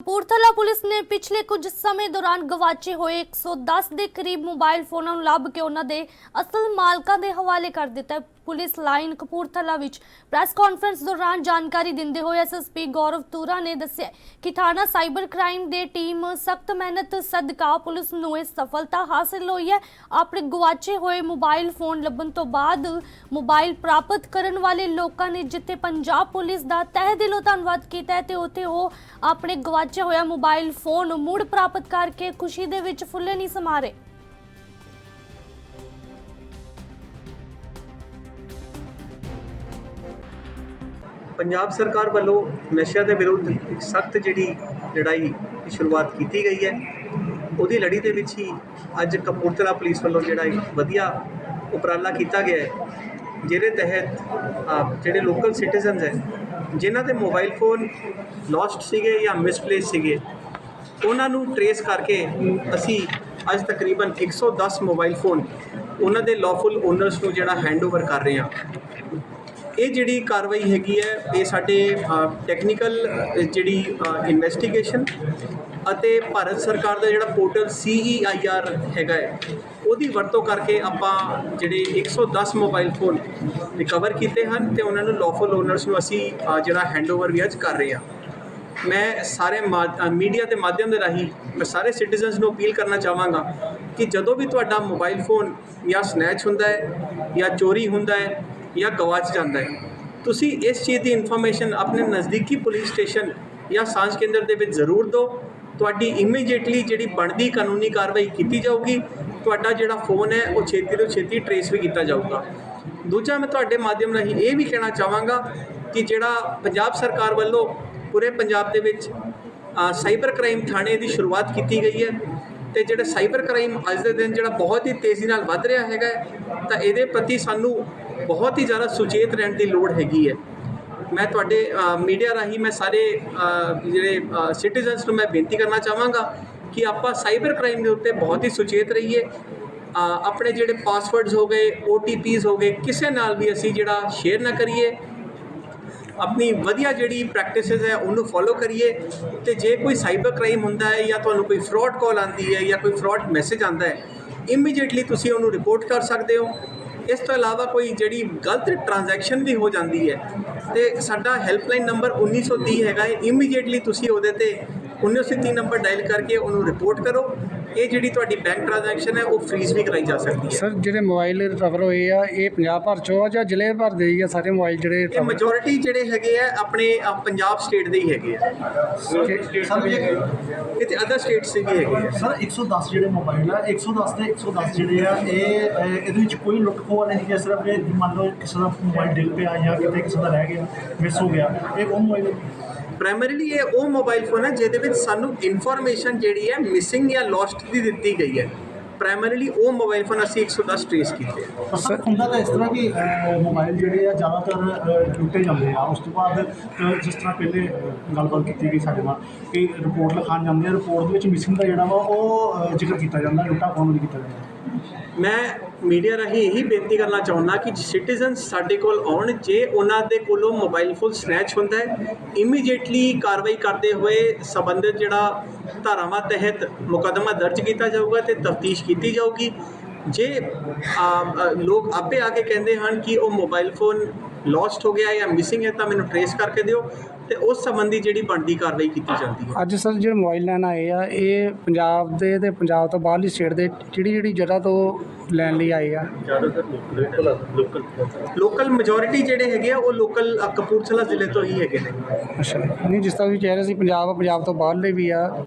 Kapurthala police ਨੇ ਪਿਛਲੇ ਕੁਝ ਸਮੇਂ ਦੌਰਾਨ ਗਵਾਚੇ ਹੋਏ 110 ਦੇ ਕਰੀਬ ਮੋਬਾਈਲ ਫੋਨਾਂ ਨੂੰ ਲੱਭ ਕੇ ਉਹਨਾਂ ਦੇ ਅਸਲ ਮਾਲਕਾਂ ਦੇ ਹਵਾਲੇ ਕਰ ਦਿੱਤਾ ਪੁਲਿਸ ਲਾਈਨ ਕਪੂਰਥਲਾ ਵਿੱਚ ਪ੍ਰੈਸ ਕਾਨਫਰੰਸ ਦੌਰਾਨ ਜਾਣਕਾਰੀ ਦਿੰਦੇ ਹੋਏ ਐਸਐਸਪੀ ਗੌਰਵ ਤੂਰਾ ਨੇ ਦੱਸਿਆ ਕਿ ਥਾਣਾ ਸਾਈਬਰ ਕ੍ਰਾਈਮ ਦੇ ਟੀਮ ਸਖਤ ਮਿਹਨਤ, ਸਦਕਾ ਪੁਲਿਸ ਨੂੰ ਇਹ ਸਫਲਤਾ ਹਾਸਲ ਹੋਈ ਹੈ। ਆਪਣੇ ਗਵਾਚੇ ਹੋਏ ਮੋਬਾਈਲ ਫੋਨ ਲੱਭਣ ਤੋਂ ਬਾਅਦ ਮੋਬਾਈਲ ਪ੍ਰਾਪਤ ਕਰਨ ਵਾਲੇ ਲੋਕਾਂ ਨੇ ਜਿੱਥੇ ਪੰਜਾਬ ਪੁਲਿਸ ਦਾ ਤਹਿ ਦਿਲੋਂ ਧੰਨਵਾਦ ਕੀਤਾ ਹੈ ਤੇ ਉੱਥੇ ਉਹ ਆਪਣੇ ਗਵਾਚਿਆ ਹੋਇਆ ਮੋਬਾਈਲ ਫੋਨ ਮੁੜ ਪ੍ਰਾਪਤ ਕਰਕੇ ਖੁਸ਼ੀ ਦੇ ਵਿੱਚ ਫੁੱਲੇ ਨਹੀਂ ਸਮਾ ਰਹੇ ਪੰਜਾਬ ਸਰਕਾਰ ਵੱਲੋਂ ਨਸ਼ਿਆਂ ਦੇ ਵਿਰੁੱਧ ਇੱਕ ਸਖਤ ਜਿਹੜੀ ਲੜਾਈ ਦੀ ਸ਼ੁਰੂਆਤ ਕੀਤੀ ਗਈ ਹੈ। ਉਹਦੀ ਲੜੀ ਦੇ ਵਿੱਚ ਹੀ ਅੱਜ ਕਪੂਰਥਲਾ ਪੁਲਿਸ ਵੱਲੋਂ ਜਿਹੜਾ ਇੱਕ ਵਧੀਆ ਉਪਰਾਲਾ ਕੀਤਾ ਗਿਆ ਹੈ। ਜਿਹਦੇ ਤਹਿਤ ਜਿਹੜੇ ਲੋਕਲ ਸਿਟੀਜ਼ਨਸ ਹੈ, ਜਿਨ੍ਹਾਂ ਦੇ ਮੋਬਾਈਲ ਫੋਨ ਲੋਸਟ ਸੀਗੇ ਜਾਂ ਮਿਸਪਲੇਸ ਸੀਗੇ, ਉਹਨਾਂ ਨੂੰ ਟਰੇਸ ਕਰਕੇ ਅਸੀਂ ਅੱਜ ਤਕਰੀਬਨ 110 ਮੋਬਾਈਲ ਫੋਨ ਉਹਨਾਂ ਦੇ ਲawful ਓਨਰਸ ਨੂੰ ਜਿਹੜਾ ਹੈਂਡਓਵਰ ਕਰ ਰਹੇ ਹਾਂ। ਇਹ ਜਿਹੜੀ ਕਾਰਵਾਈ ਹੈਗੀ ਹੈ, ਇਹ ਸਾਡੇ ਟੈਕਨੀਕਲ ਜਿਹੜੀ ਇਨਵੈਸਟੀਗੇਸ਼ਨ ਅਤੇ ਭਾਰਤ ਸਰਕਾਰ ਦਾ ਜਿਹੜਾ ਪੋਰਟਲ CEIR ਹੈਗਾ ਹੈ ਉਹਦੀ ਵਰਤੋਂ ਕਰਕੇ ਆਪਾਂ ਜਿਹੜੇ 110 ਮੋਬਾਈਲ ਫੋਨ ਰਿਕਵਰ ਕੀਤੇ ਹਨ ਤੇ ਉਹਨਾਂ ਨੂੰ ਲawful ਓਨਰਸ ਨੂੰ ਅਸੀਂ ਜਿਹੜਾ ਹੈਂਡਓਵਰ ਵੀ ਅੱਜ ਕਰ ਰਹੇ ਹਾਂ। ਮੈਂ ਸਾਰੇ ਮੀਡੀਆ ਦੇ ਮਾਧਿਅਮ ਦੇ ਰਾਹੀਂ ਮੈਂ ਸਾਰੇ ਸਿਟੀਜ਼ਨਸ ਨੂੰ ਅਪੀਲ ਕਰਨਾ ਚਾਹਾਂਗਾ ਕਿ ਜਦੋਂ ਵੀ ਤੁਹਾਡਾ ਮੋਬਾਈਲ ਫੋਨ ਜਾਂ ਸਨੈਚ ਹੁੰਦਾ ਹੈ, ਜਾਂ ਚੋਰੀ ਹੁੰਦਾ ਹੈ, ਜਾਂ ਗਵਾਚ ਜਾਂਦਾ ਹੈ, ਤੁਸੀਂ ਇਸ ਚੀਜ਼ ਦੀ ਇਨਫੋਰਮੇਸ਼ਨ ਆਪਣੇ ਨਜ਼ਦੀਕੀ ਪੁਲਿਸ ਸਟੇਸ਼ਨ ਜਾਂ ਸਾਂਝ ਕੇਂਦਰ ਦੇ ਵਿੱਚ ਜ਼ਰੂਰ ਦਿਓ। ਤੁਹਾਡੀ ਇਮੀਡੀਏਟਲੀ ਜਿਹੜੀ ਬਣਦੀ ਕਾਨੂੰਨੀ ਕਾਰਵਾਈ ਕੀਤੀ ਜਾਊਗੀ ਤੁਹਾਡਾ ਜਿਹੜਾ ਫੋਨ ਹੈ, ਉਹ ਛੇਤੀ ਤੋਂ ਛੇਤੀ ਟਰੇਸ ਵੀ ਕੀਤਾ ਜਾਊਗਾ। ਦੂਜਾ ਮੈਂ ਤੁਹਾਡੇ ਮਾਧਿਅਮ ਰਾਹੀਂ ਇਹ ਵੀ ਕਹਿਣਾ ਚਾਹਾਂਗਾ ਕਿ ਜਿਹੜਾ ਪੰਜਾਬ ਸਰਕਾਰ ਵੱਲੋਂ ਪੂਰੇ ਪੰਜਾਬ ਦੇ ਵਿੱਚ ਸਾਈਬਰ ਕ੍ਰਾਈਮ ਥਾਣੇ ਦੀ ਸ਼ੁਰੂਆਤ ਕੀਤੀ ਗਈ ਹੈ ਤੇ ਜਿਹੜਾ ਸਾਈਬਰ ਕ੍ਰਾਈਮ ਅੱਜ ਦੇ ਦਿਨ ਜਿਹੜਾ ਬਹੁਤ ਹੀ ਤੇਜ਼ੀ ਨਾਲ ਵੱਧ ਰਿਹਾ ਹੈਗਾ ਤਾਂ ਇਹਦੇ ਪ੍ਰਤੀ ਸਾਨੂੰ ਬਹੁਤ ਹੀ ਜ਼ਿਆਦਾ ਸੁਚੇਤ ਰਹਿਣ ਦੀ ਲੋੜ ਹੈਗੀ ਹੈ। ਮੈਂ ਤੁਹਾਡੇ ਮੀਡੀਆ ਰਾਹੀਂ ਮੈਂ ਸਾਰੇ ਜਿਹੜੇ ਸਿਟੀਜ਼ਨਸ ਨੂੰ ਮੈਂ ਬੇਨਤੀ ਕਰਨਾ ਚਾਹਾਂਗਾ ਕਿ ਆਪਾਂ ਸਾਈਬਰ ਕ੍ਰਾਈਮ ਦੇ ਉੱਤੇ ਬਹੁਤ ਹੀ ਸੁਚੇਤ ਰਹੀਏ। ਆਪਣੇ ਜਿਹੜੇ ਪਾਸਵਰਡਸ ਹੋ ਗਏ OTPs ਹੋ ਗਏ, ਕਿਸੇ ਨਾਲ ਵੀ ਅਸੀਂ ਜਿਹੜਾ ਸ਼ੇਅਰ ਨਾ ਕਰੀਏ। ਆਪਣੀ ਵਧੀਆ ਜਿਹੜੀ ਪ੍ਰੈਕਟਿਸਿਸ ਹੈ, ਉਹਨੂੰ ਫੋਲੋ ਕਰੀਏ। ਤੇ ਜੇ ਕੋਈ ਸਾਈਬਰ ਕ੍ਰਾਈਮ ਹੁੰਦਾ ਹੈ ਜਾਂ ਤੁਹਾਨੂੰ ਕੋਈ ਫਰਾਡ ਕਾਲ ਆਂਦੀ ਹੈ ਜਾਂ ਕੋਈ ਫਰਾਡ ਮੈਸੇਜ ਆਂਦਾ ਹੈ ਇਮੀਡੀਏਟਲੀ ਤੁਸੀਂ ਉਹਨੂੰ ਰਿਪੋਰਟ ਕਰ ਸਕਦੇ ਹੋ। ਇਸ ਤੋਂ ਇਲਾਵਾ ਕੋਈ ਜਿਹੜੀ ਗਲਤ ਟ੍ਰਾਂਜੈਕਸ਼ਨ ਵੀ ਹੋ ਜਾਂਦੀ ਹੈ, ਤੇ ਸਾਡਾ ਹੈਲਪਲਾਈਨ ਨੰਬਰ 1930 ਹੈਗਾ ਹੈ। ਇਮੀਡੀਏਟਲੀ ਤੁਸੀਂ ਉਹਦੇ ਤੇ 1930 ਨੰਬਰ ਡਾਇਲ ਕਰਕੇ ਉਹਨੂੰ ਰਿਪੋਰਟ ਕਰੋ। ਇਹ ਜਿਹੜੀ ਤੁਹਾਡੀ ਬੈਂਕ ਟ੍ਰਾਂਜੈਕਸ਼ਨ ਹੈ ਉਹ ਫ੍ਰੀਜ਼ ਵੀ ਕਰਾਈ ਜਾ ਸਕਦੀ ਹੈ। ਸਰ ਜਿਹੜੇ ਮੋਬਾਈਲ ਰਿਕਵਰ ਹੋਏ ਆ ਇਹ ਪੰਜਾਬ ਭਰ ਚੋਂ ਆ ਜਾਂ ਜ਼ਿਲ੍ਹੇ ਭਰ ਦੇ ਹੀ ਆ ਸਾਰੇ ਮੋਬਾਈਲ ਜਿਹੜੇ ਇਹ recover- ਮੈਜੋਰਿਟੀ ਜਿਹੜੇ ਹੈਗੇ ਆ ਆਪਣੇ ਅ, ਪੰਜਾਬ ਸਟੇਟ ਦੇ ਹੀ ਹੈਗੇ ਆ। ਸਰ ਇਹ ਇਹ ਤੇ ਅਦਰ ਸਟੇਟਸ ਦੇ ਵੀ ਹੈਗੇ ਆ। ਸਰ 110 ਜਿਹੜੇ ਮੋਬਾਈਲ ਆ 110 ਦੇ 110 ਜਿਹੜੇ ਆ ਇਹ ਅਹ, ਇਹਦੇ ਵਿੱਚ ਕੋਈ ਲੁੱਟ ਖੋਹ ਨਹੀਂ ਹੈ ਸਿਰਫ ਇਹ ਮੰਨ ਲਓ ਕਿਸੇ ਦਾ ਮੋਬਾਈਲ ਡਿੱਗ ਪਿਆ ਜਾਂ ਕਿਤੇ ਕਿਸੇ ਦਾ ਰਹਿ ਗਿਆ ਮਿਸ ਹੋ ਗਿਆ ਇਹ ਉਹ ਮੋਬਾਈਲ ਪ੍ਰਾਇਮਰੀਲੀ ਇਹ ਉਹ ਮੋਬਾਈਲ ਫੋਨ ਹੈ ਜਿਹਦੇ ਵਿੱਚ ਸਾਨੂੰ ਇਨਫੋਰਮੇਸ਼ਨ ਜਿਹੜੀ ਹੈ ਮਿਸਿੰਗ ਜਾਂ ਲੋਸਟ ਦੀ ਦਿੱਤੀ ਗਈ ਹੈ। ਪ੍ਰਾਇਮਰੀਲੀ ਉਹ ਮੋਬਾਈਲ ਫੋਨ ਅਸੀਂ 110 ਟ੍ਰੇਸ ਕੀਤੇ ਆ। ਸਰ ਹੁੰਦਾ ਤਾਂ ਇਸ ਤਰ੍ਹਾਂ ਕਿ ਅਹ, ਮੋਬਾਈਲ ਜਿਹੜੇ ਆ ਜ਼ਿਆਦਾਤਰ ਟੁੱਟੇ ਜਾਂਦੇ ਆ। ਉਸ ਤੋਂ ਬਾਅਦ ਜਿਸ ਤਰ੍ਹਾਂ ਪਹਿਲੇ ਗੱਲਬਾਤ ਕੀਤੀ ਗਈ ਸਾਡੇ ਨਾਲ ਕਿ ਰਿਪੋਰਟ ਲਿਖਾਉਣ ਜਾਂਦੇ ਆ ਰਿਪੋਰਟ ਦੇ ਵਿੱਚ ਮਿਸਿੰਗ ਦਾ ਜਿਹੜਾ ਵਾ ਉਹ ਜ਼ਿਕਰ ਕੀਤਾ ਜਾਂਦਾ ਲੁੱਟਾ ਖੋਹ ਨਹੀਂ ਕੀਤਾ ਜਾਂਦਾ। ਮੈਂ ਮੀਡੀਆ ਰਾਹੀਂ ਇਹੀ ਬੇਨਤੀ ਕਰਨਾ ਚਾਹੁੰਦਾ ਕਿ ਸਿਟੀਜ਼ਨ ਸਾਡੇ ਕੋਲ ਆਉਣ, ਜੇ ਉਹਨਾਂ ਦੇ ਕੋਲੋਂ ਮੋਬਾਈਲ ਫੋਨ ਸਨੈਚ ਹੁੰਦਾ ਹੈ ਇਮੀਡੀਏਟਲੀ ਕਾਰਵਾਈ ਕਰਦੇ ਹੋਏ ਸਬੰਧਿਤ ਜਿਹੜਾ ਧਾਰਾਵਾਂ ਤਹਿਤ ਮੁਕੱਦਮਾ ਦਰਜ ਕੀਤਾ ਜਾਊਗਾ ਤੇ ਤਫਤੀਸ਼ ਕੀਤੀ ਜਾਊਗੀ। ਜੇ ਲੋਕ ਆਪੇ ਆ ਕੇ ਕਹਿੰਦੇ ਹਨ ਕਿ ਉਹ ਮੋਬਾਈਲ ਫੋਨ ਲੋਸਟ ਹੋ ਗਿਆ ਜਾਂ ਮਿਸਿੰਗ ਹੈ ਤਾਂ ਮੈਨੂੰ ਟਰੇਸ ਕਰਕੇ ਦਿਓ ਤੇ ਉਸ ਸੰਬੰਧੀ ਜਿਹੜੀ ਬਣਦੀ ਕਾਰਵਾਈ ਕੀਤੀ ਜਾਂਦੀ ਹੈ। ਅੱਜ ਸਰ ਜਿਹੜੇ ਮੋਬਾਈਲ ਲੈਣ ਆਏ ਆ ਇਹ ਪੰਜਾਬ ਦੇ ਤੇ ਪੰਜਾਬ ਤੋਂ ਬਾਹਰਲੀ ਸਟੇਟ ਦੇ ਜਿਹੜੀ ਜਿਹੜੀ ਜਗ੍ਹਾ ਤੋਂ ਲੈਣ ਲਈ ਆਏ ਆ? ਲੋਕਲ ਮੈਜੋਰਿਟੀ ਜਿਹੜੇ ਹੈਗੇ ਆ ਉਹ ਲੋਕਲ ਕਪੂਰਥਲਾ ਜ਼ਿਲ੍ਹੇ ਤੋਂ ਹੀ ਹੈਗੇ ਨੇ। ਅੱਛਾ। ਨਹੀਂ ਜਿਸ ਤਰ੍ਹਾਂ ਵੀ ਕਹਿ ਰਹੇ ਸੀ ਪੰਜਾਬ ਆ, ਪੰਜਾਬ ਤੋਂ ਬਾਹਰਲੇ ਵੀ ਆ।